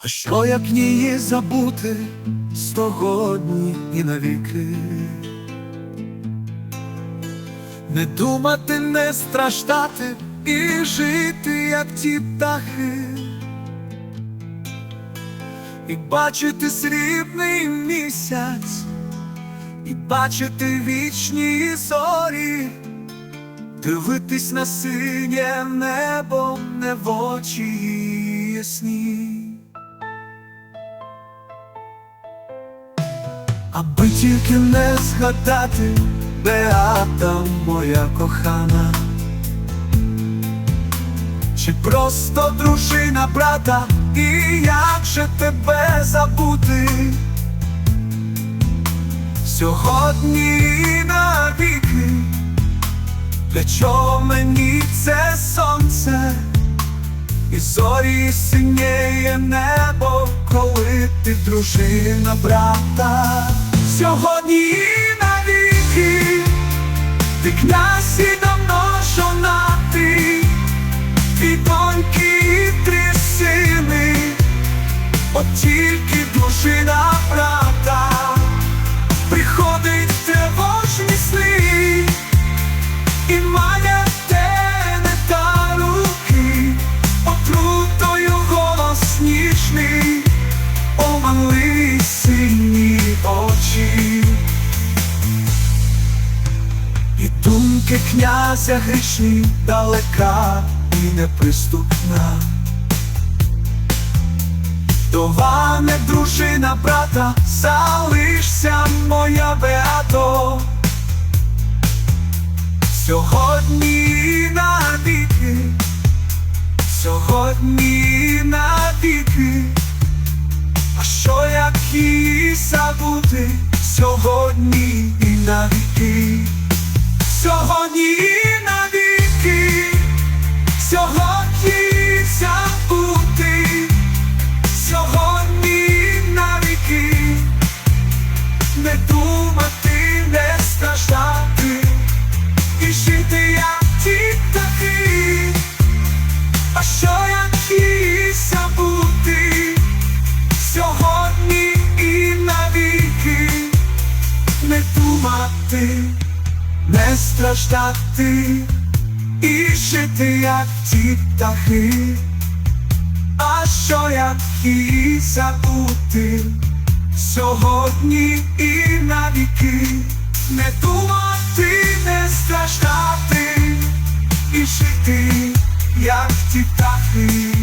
А що як її забути сьогодні і навіки? Не думати, не страждати і жити, як ті птахи, і бачити срібний місяць, і бачити вічні зорі, дивитись на синє небо, не в очі ясні. Аби тільки не згадати, Беата моя кохана, чи просто дружина брата, і як же тебе забути? Сьогодні і навіки, для чого мені це сонце? І зорі і синіє небо, коли ти дружина брата. Сьогодні і навіки, ти князь і думки князя грішні далека і неприступна. Вдова не дружина брата, залишся моя Беато. Сьогодні і навіки, сьогодні і навіки, а що як її забути сьогодні і навіки, сьогодні і навіки, сьогодні і забути, сьогодні і навіки, не думати, не страждати. І як ті птахи, а що як її забути сьогодні і навіки, не думати, страждати і жити як ті птахи, а що як її забути сьогодні і навіки, не думати, не страждати. І жити, як ті птахи.